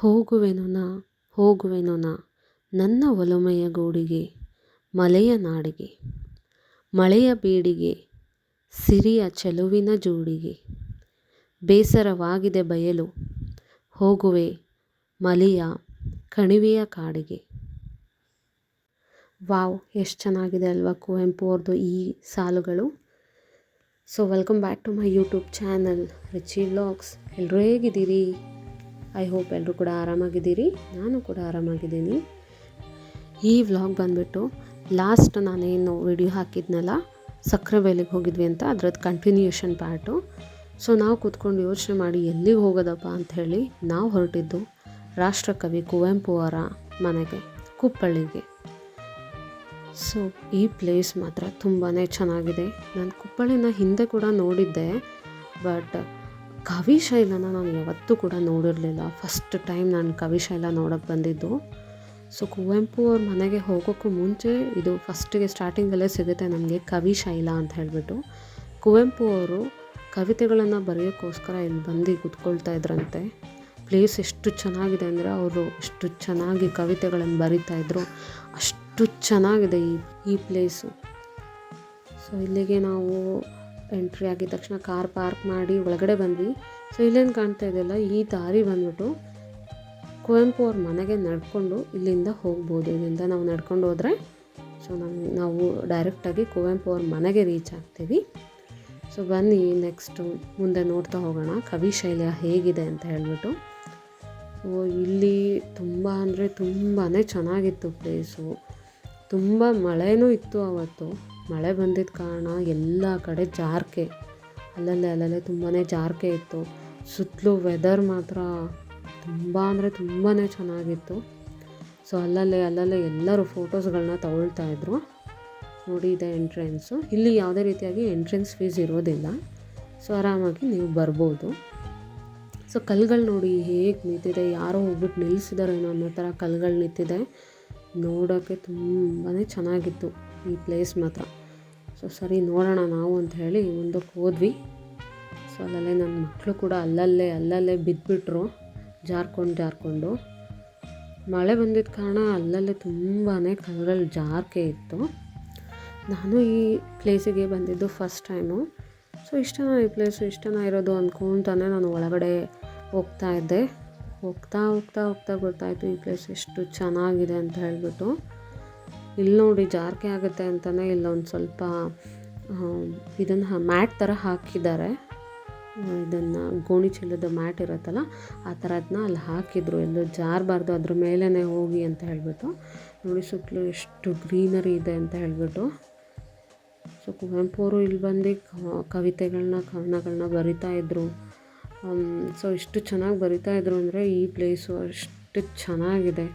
ಹೋಗುವೆನು ನಾ ಹೋಗುವೆನು ನಾ, ನನ್ನ ಒಲುಮೆಯ ಗೂಡಿಗೆ, ಮಲೆಯ ನಾಡಿಗೆ, ಮಳೆಯ ಬೀಡಿಗೆ, ಸಿರಿಯ ಚೆಲುವಿನ ಜೋಡಿಗೆ. ಬೇಸರವಾಗಿದೆ ಬಯಲು, ಹೋಗುವೆ ಮಲೆಯ ಕಣಿವೆಯ ಕಾಡಿಗೆ. ವಾವ್, ಎಷ್ಟು ಚೆನ್ನಾಗಿದೆ ಅಲ್ವಾ ಕುವೆಂಪು ಅವ್ರದ್ದು ಈ ಸಾಲುಗಳು. So welcome back to my YouTube channel Richi vlogs ಎಲ್ಲರೂ ಹೇಗಿದ್ದೀರಿ? ಐ ಹೋಪ್ ಎಲ್ಲರೂ ಕೂಡ ಆರಾಮಾಗಿದ್ದೀರಿ. ನಾನು ಕೂಡ ಆರಾಮಾಗಿದ್ದೀನಿ. ಈ ವ್ಲಾಗ್ ಬಂದುಬಿಟ್ಟು ಲಾಸ್ಟ್ ನಾನೇನು ವಿಡಿಯೋ ಹಾಕಿದ್ನಲ್ಲ, ಸಕ್ಕರೆ ಬೇಲಿಗೆ ಹೋಗಿದ್ವಿ ಅಂತ ಅದ್ರದ್ದು ಕಂಟಿನ್ಯೂಷನ್ ಪಾರ್ಟು ಸೊ ನಾವು ಕೂತ್ಕೊಂಡು ಯೋಚನೆ ಮಾಡಿ ಎಲ್ಲಿಗೆ ಹೋಗೋದಪ್ಪ ಅಂಥೇಳಿ ನಾವು ಹೊರಟಿದ್ದು ರಾಷ್ಟ್ರಕವಿ ಕುವೆಂಪು ಅವರ ಮನೆಗೆ, ಕುಪ್ಪಳ್ಳಿಗೆ. ಸೊ ಈ ಪ್ಲೇಸ್ ಮಾತ್ರ ತುಂಬಾ ಚೆನ್ನಾಗಿದೆ. ನಾನು ಕುಪ್ಪಳಿನ ಹಿಂದೆ ಕೂಡ ನೋಡಿದ್ದೆ ಬಟ್ ಕವಿಶೈಲನ ನಾನು ಯಾವತ್ತೂ ಕೂಡ ನೋಡಿರಲಿಲ್ಲ. ಫಸ್ಟ್ ಟೈಮ್ ನಾನು ಕವಿಶೈಲ ನೋಡೋಕ್ಕೆ ಬಂದಿದ್ದು. ಸೊ ಕುವೆಂಪು ಅವ್ರ ಮನೆಗೆ ಹೋಗೋಕ್ಕೂ ಮುಂಚೆ ಇದು ಫಸ್ಟಿಗೆ ಸ್ಟಾರ್ಟಿಂಗಲ್ಲೇ ಸಿಗುತ್ತೆ ನಮಗೆ ಕವಿಶೈಲ ಅಂತ ಹೇಳಿಬಿಟ್ಟು. ಕುವೆಂಪು ಅವರು ಕವಿತೆಗಳನ್ನು ಬರೆಯೋಕ್ಕೋಸ್ಕರ ಇಲ್ಲಿ ಬಂದು ಕುತ್ಕೊಳ್ತಾ ಇದ್ರಂತೆ. ಪ್ಲೇಸ್ ಎಷ್ಟು ಚೆನ್ನಾಗಿದೆ ಅಂದರೆ ಅವರು ಎಷ್ಟು ಚೆನ್ನಾಗಿ ಕವಿತೆಗಳನ್ನು ಬರಿತಾಯಿದ್ರು ಅಷ್ಟು ಚೆನ್ನಾಗಿದೆ ಈ ಈ ಪ್ಲೇಸು ಸೊ ಇಲ್ಲಿಗೆ ನಾವು ಎಂಟ್ರಿ ಆಗಿದ ತಕ್ಷಣ ಕಾರ್ ಪಾರ್ಕ್ ಮಾಡಿ ಒಳಗಡೆ ಬಂದ್ವಿ. ಸೊ ಇಲ್ಲೇನು ಕಾಣ್ತಾ ಇದೆಯಲ್ಲ, ಈ ದಾರಿ ಬಂದ್ಬಿಟ್ಟು ಕುವೆಂಪು ಅವ್ರ ಮನೆಗೆ ನಡ್ಕೊಂಡು ಇಲ್ಲಿಂದ ಹೋಗ್ಬೋದು. ಇಲ್ಲಿಂದ ನಾವು ನಡ್ಕೊಂಡು ಹೋದರೆ ಸೊ ನಮ್ಮ ನಾವು ಡೈರೆಕ್ಟಾಗಿ ಕುವೆಂಪು ಅವ್ರ ಮನೆಗೆ ರೀಚ್ ಆಗ್ತೀವಿ. ಸೊ ಬನ್ನಿ ನೆಕ್ಸ್ಟು ಮುಂದೆ ನೋಡ್ತಾ ಹೋಗೋಣ, ಕವಿ ಶೈಲಿಯ ಹೇಗಿದೆ ಅಂತ ಹೇಳ್ಬಿಟ್ಟು. ಸೊ ಇಲ್ಲಿ ತುಂಬ ಅಂದರೆ ತುಂಬಾ ಚೆನ್ನಾಗಿತ್ತು ಪ್ಲೇಸು ತುಂಬ ಮಳೆನೂ ಇತ್ತು ಅವತ್ತು. ಮಳೆ ಬಂದಿದ್ದ ಕಾರಣ ಎಲ್ಲ ಕಡೆ ಜಾರ್ಕೆ. ಅಲ್ಲಲ್ಲೇ ಅಲ್ಲಲ್ಲೇ ತುಂಬಾ ಜಾರ್ಕೆ ಇತ್ತು. ಸುತ್ತಲೂ ವೆದರ್ ಮಾತ್ರ ತುಂಬ ಅಂದರೆ ತುಂಬಾ ಚೆನ್ನಾಗಿತ್ತು. ಸೊ ಅಲ್ಲಲ್ಲೇ ಅಲ್ಲಲ್ಲೇ ಎಲ್ಲರೂ ಫೋಟೋಸ್ಗಳನ್ನ ತಗೊಳ್ತಾ ಇದ್ರು. ನೋಡಿ, ಇದೆ ಎಂಟ್ರೆನ್ಸು ಇಲ್ಲಿ ಯಾವುದೇ ರೀತಿಯಾಗಿ ಎಂಟ್ರೆನ್ಸ್ ಫೀಸ್ ಇರೋದಿಲ್ಲ. ಸೊ ಆರಾಮಾಗಿ ನೀವು ಬರ್ಬೋದು. ಸೊ ಕಲ್ಗಳು ನೋಡಿ ಹೇಗೆ ನಿಂತಿದೆ, ಯಾರೋ ಹೋಗ್ಬಿಟ್ಟು ನಿಲ್ಲಿಸಿದಾರೇನೋ ಅನ್ನೋ ಥರ ಕಲ್ಗಳು ನಿಂತಿದೆ. ನೋಡೋಕ್ಕೆ ತುಂಬಾ ಚೆನ್ನಾಗಿತ್ತು. ಈ ಪ್ಲೇಸ್ ಮಾತ್ರ. ಸೊ ಸರಿ, ನೋಡೋಣ ನಾವು ಅಂತ ಹೇಳಿ ಮುಂದಕ್ಕೆ ಹೋದ್ವಿ. ಸೊ ಅಲ್ಲಲ್ಲೇ ನನ್ನ ಮಕ್ಕಳು ಕೂಡ ಅಲ್ಲಲ್ಲೇ ಅಲ್ಲಲ್ಲೇ ಬಿದ್ದುಬಿಟ್ರು ಜಾರ್ಕೊಂಡು ಜಾರ್ಕೊಂಡು. ಮಳೆ ಬಂದಿದ್ದ ಕಾರಣ ಅಲ್ಲಲ್ಲೇ ತುಂಬಾ ಕಲ್ಗಳು ಜಾರ್ಕೆ ಇತ್ತು. ನಾನು ಈ ಪ್ಲೇಸಿಗೆ ಬಂದಿದ್ದು ಫಸ್ಟ್ ಟೈಮು ಸೊ ಇಷ್ಟನ ಈ ಪ್ಲೇಸು ಇಷ್ಟನ ಇರೋದು ಅಂದ್ಕೊತಾನೆ ನಾನು ಒಳಗಡೆ ಹೋಗ್ತಾ ಇದ್ದೆ. ಹೋಗ್ತಾ ಹೋಗ್ತಾ ಹೋಗ್ತಾ ಗೊತ್ತಾಯಿತು ಈ ಪ್ಲೇಸ್ ಎಷ್ಟು ಚೆನ್ನಾಗಿದೆ ಅಂತ ಹೇಳಿಬಿಟ್ಟು. ಇಲ್ಲಿ ನೋಡಿ ಜಾರಿಕೆ ಆಗುತ್ತೆ ಅಂತಲೇ ಇಲ್ಲೊಂದು ಸ್ವಲ್ಪ ಇದನ್ನು ಮ್ಯಾಟ್ ಥರ ಹಾಕಿದ್ದಾರೆ. ಇದನ್ನು ಗೋಣಿ ಚೀಲದ ಮ್ಯಾಟ್ ಇರುತ್ತಲ್ಲ, ಆ ಥರದನ್ನ ಅಲ್ಲಿ ಹಾಕಿದ್ರು. ಎಲ್ಲೂ ಜಾರಬಾರ್ದು ಅದ್ರ ಮೇಲೇ ಹೋಗಿ ಅಂತ ಹೇಳಿಬಿಟ್ಟು. ನೋಡಿ ಸುತ್ತಲೂ ಎಷ್ಟು ಗ್ರೀನರಿ ಇದೆ ಅಂತ ಹೇಳಿಬಿಟ್ಟು. ಸೊ ಕುವೆಂಪು ಅವರು ಇಲ್ಲಿ ಬಂದು ಕವಿತೆಗಳನ್ನ ಕವನಗಳನ್ನ ಬರಿತಾ ಇದ್ದರು ಸೊ, ಇಷ್ಟು ಚೆನ್ನಾಗಿ ಬರಿತಾ ಇದ್ರು ಅಂದರೆ ಈ ಪ್ಲೇಸು ಅಷ್ಟು ಚೆನ್ನಾಗಿದೆ.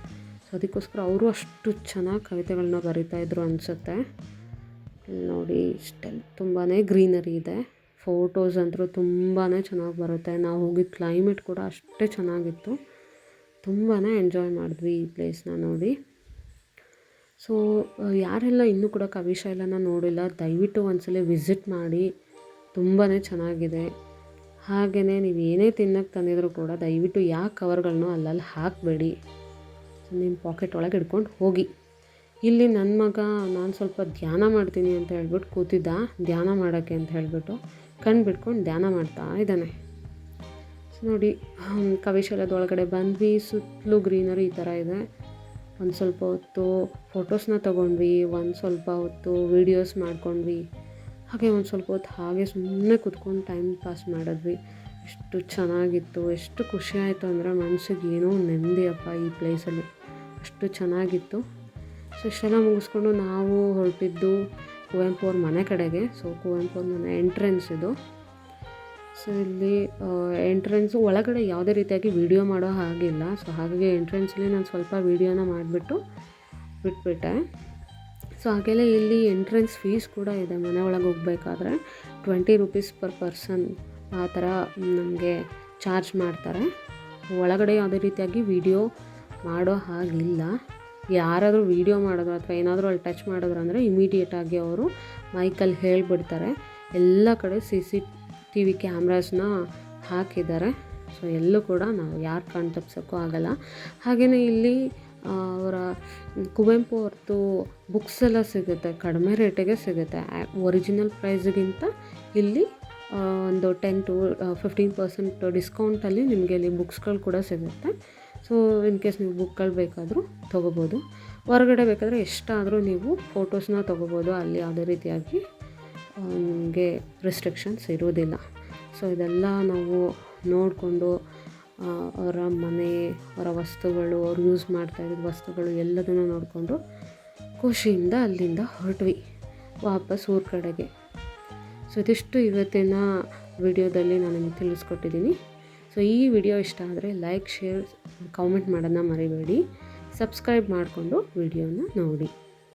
ಸೊ ಅದಕ್ಕೋಸ್ಕರ ಅವರು ಅಷ್ಟು ಚೆನ್ನಾಗಿ ಕವಿತೆಗಳನ್ನ ಬರಿತಾ ಇದ್ರು ಅನಿಸುತ್ತೆ. ನೋಡಿ, ಇಷ್ಟೆಲ್ಲ ತುಂಬಾ ಗ್ರೀನರಿ ಇದೆ. ಫೋಟೋಸ್ ಅಂತೂ ತುಂಬಾ ಚೆನ್ನಾಗಿ ಬರುತ್ತೆ. ನಾವು ಹೋಗಿದ್ದ ಕ್ಲೈಮೇಟ್ ಕೂಡ ಅಷ್ಟೇ ಚೆನ್ನಾಗಿತ್ತು. ತುಂಬಾ ಎಂಜಾಯ್ ಮಾಡಿದ್ವಿ ಈ ಪ್ಲೇಸ್ನ ನೋಡಿ. ಸೊ, ಯಾರೆಲ್ಲ ಇನ್ನೂ ಕೂಡ ಕವಿಶೈಲನ ನೋಡಿಲ್ಲ, ದಯವಿಟ್ಟು ಒಂದ್ಸಲ ವಿಸಿಟ್ ಮಾಡಿ ತುಂಬಾ ಚೆನ್ನಾಗಿದೆ. ಹಾಗೆಯೇ ನೀವು ಏನೇ ತಿನ್ನೋಕ್ಕೆ ತಂದಿದ್ರು ಕೂಡ ದಯವಿಟ್ಟು ಯಾವ ಕವರ್ಗಳನ್ನೂ ಅಲ್ಲಲ್ಲಿ ಹಾಕಬೇಡಿ. ನಿಮ್ಮ ಪಾಕೆಟ್ ಒಳಗೆ ಇಡ್ಕೊಂಡು ಹೋಗಿ. ಇಲ್ಲಿ ನನ್ನ ಮಗ, ನಾನು ಸ್ವಲ್ಪ ಧ್ಯಾನ ಮಾಡ್ತೀನಿ ಅಂತ ಹೇಳ್ಬಿಟ್ಟು ಕೂತಿದ್ದ. ಧ್ಯಾನ ಮಾಡೋಕ್ಕೆ ಅಂತ ಹೇಳಿಬಿಟ್ಟು ಕಣ್ಣು ಬಿಟ್ಕೊಂಡು ಧ್ಯಾನ ಮಾಡ್ತಾ ಇದ್ದಾನೆ. ನೋಡಿ ಕವಿಶಾಲದೊಳಗಡೆ ಬಂದ್ವಿ. ಸುತ್ತಲೂ ಗ್ರೀನರಿ ಈ ಥರ ಇದೆ. ಒಂದು ಸ್ವಲ್ಪ ಹೊತ್ತು ಫೋಟೋಸ್ನ ತೊಗೊಂಡ್ವಿ, ಒಂದು ಸ್ವಲ್ಪ ಹೊತ್ತು ವೀಡಿಯೋಸ್ ಮಾಡ್ಕೊಂಡ್ವಿ. ಹಾಗೆ ಒಂದು ಸ್ವಲ್ಪ ಹೊತ್ತು ಹಾಗೆ ಸುಮ್ಮನೆ ಕುತ್ಕೊಂಡು ಟೈಮ್ ಪಾಸ್ ಮಾಡಿದ್ವಿ. ಎಷ್ಟು ಚೆನ್ನಾಗಿತ್ತು, ಎಷ್ಟು ಖುಷಿ ಆಯಿತು ಅಂದರೆ ಮನಸ್ಸಿಗೆ ಏನೋ ನೆಮ್ಮದಿಯಪ್ಪ ಈ ಪ್ಲೇಸಲ್ಲಿ ಅಷ್ಟು ಚೆನ್ನಾಗಿತ್ತು. ಸೊ ಇಷ್ಟೆಲ್ಲ ಮುಗಿಸ್ಕೊಂಡು ನಾವು ಹೊರಟಿದ್ದು ಕುವೆಂಪು ಅವ್ರ ಮನೆ ಕಡೆಗೆ. ಸೊ ಕುವೆಂಪು ಅವ್ರ ಮನೆ ಎಂಟ್ರೆನ್ಸ್ ಇದು. ಸೊ ಇಲ್ಲಿ ಎಂಟ್ರೆನ್ಸು ಒಳಗಡೆ ಯಾವುದೇ ರೀತಿಯಾಗಿ ವೀಡಿಯೋ ಮಾಡೋ ಹಾಗಿಲ್ಲ. ಸೊ ಹಾಗಾಗಿ ಎಂಟ್ರೆನ್ಸಲ್ಲಿ ನಾನು ಸ್ವಲ್ಪ ವೀಡಿಯೋನ ಮಾಡಿಬಿಟ್ಟು ಬಿಟ್ಬಿಟ್ಟೆ. ಸೊ ಹಾಗೆಲ್ಲ ಇಲ್ಲಿ ಎಂಟ್ರೆನ್ಸ್ ಫೀಸ್ ಕೂಡ ಇದೆ. ಮನೆ ಒಳಗೆ ಹೋಗ್ಬೇಕಾದ್ರೆ ಟ್ವೆಂಟಿ ರುಪೀಸ್ ಪರ್ ಪರ್ಸನ್ ಆ ಥರ ನಮಗೆ ಚಾರ್ಜ್ ಮಾಡ್ತಾರೆ. ಒಳಗಡೆ ಯಾವುದೇ ರೀತಿಯಾಗಿ ವೀಡಿಯೋ ಮಾಡೋ ಹಾಗಿಲ್ಲ. ಯಾರಾದರೂ ವೀಡಿಯೋ ಮಾಡಿದ್ರು ಅಥವಾ ಏನಾದರೂ ಅಲ್ಲಿ ಟಚ್ ಮಾಡಿದ್ರು ಅಂದರೆ ಇಮಿಡಿಯೇಟಾಗಿ ಅವರು ಮೈಕಲ್ಲಿ ಹೇಳಿಬಿಡ್ತಾರೆ. ಎಲ್ಲ ಕಡೆ ಸಿ ಸಿ ಟಿ ವಿ ಕ್ಯಾಮ್ರಾಸ್ನ ಹಾಕಿದ್ದಾರೆ. ಸೊ ಎಲ್ಲೂ ಕೂಡ ನಾವು ಯಾರು ಕಣ್ ತಪ್ಸೋಕ್ಕೂ ಆಗಲ್ಲ. ಹಾಗೆಯೇ ಇಲ್ಲಿ ಅವರ ಕುವೆಂಪು ಅವ್ರದ್ದು ಬುಕ್ಸ್ ಎಲ್ಲ ಸಿಗುತ್ತೆ. ಕಡಿಮೆ ರೇಟಿಗೆ ಸಿಗುತ್ತೆ. ಒರಿಜಿನಲ್ ಪ್ರೈಸ್ಗಿಂತ ಇಲ್ಲಿ ಒಂದು ಟೆನ್ ಟು ಫಿಫ್ಟೀನ್ ಪರ್ಸೆಂಟ್ ಡಿಸ್ಕೌಂಟಲ್ಲಿ ನಿಮಗೆ ಇಲ್ಲಿ ಬುಕ್ಸ್ಗಳು ಕೂಡ ಸಿಗುತ್ತೆ. ಸೊ ಇನ್ ಕೇಸ್ ನೀವು ಬುಕ್ಗಳು ಬೇಕಾದರೂ ತೊಗೋಬೋದು. ಹೊರಗಡೆ ಬೇಕಾದರೆ ಎಷ್ಟಾದರೂ ನೀವು ಫೋಟೋಸ್ನ ತೊಗೋಬೋದು. ಅಲ್ಲಿ ಯಾವುದೇ ರೀತಿಯಾಗಿ ನಿಮಗೆ ರಿಸ್ಟ್ರಿಕ್ಷನ್ಸ್ ಇರೋದಿಲ್ಲ ಸೊ ಇದೆಲ್ಲ ನಾವು ನೋಡಿಕೊಂಡು ಅವರ ಮನೆ, ಅವರ ವಸ್ತುಗಳು, ಅವ್ರು ಯೂಸ್ ಮಾಡ್ತಾ ಇದ್ದ ವಸ್ತುಗಳು ಎಲ್ಲದನ್ನು ನೋಡಿಕೊಂಡು ಖುಷಿಯಿಂದ ಅಲ್ಲಿಂದ ಹೊರಟ್ವಿ. ವಾಪಸ್ ಊರ ಕಡೆಗೆ. ಸೊ ಇದಿಷ್ಟು ಇವತ್ತಿನ ವಿಡಿಯೋದಲ್ಲಿ ನಾನು ನಿಮಗೆ ತಿಳಿಸ್ಕೊಟ್ಟಿದ್ದೀನಿ. ಸೊ ಈ ವಿಡಿಯೋ ಇಷ್ಟ ಆದರೆ ಲೈಕ್ ಶೇರ್ ಕಾಮೆಂಟ್ ಮಾಡೋದನ್ನ ಮರಿಬೇಡಿ. ಸಬ್ಸ್ಕ್ರೈಬ್ ಮಾಡಿಕೊಂಡು ವಿಡಿಯೋನ ನೋಡಿ.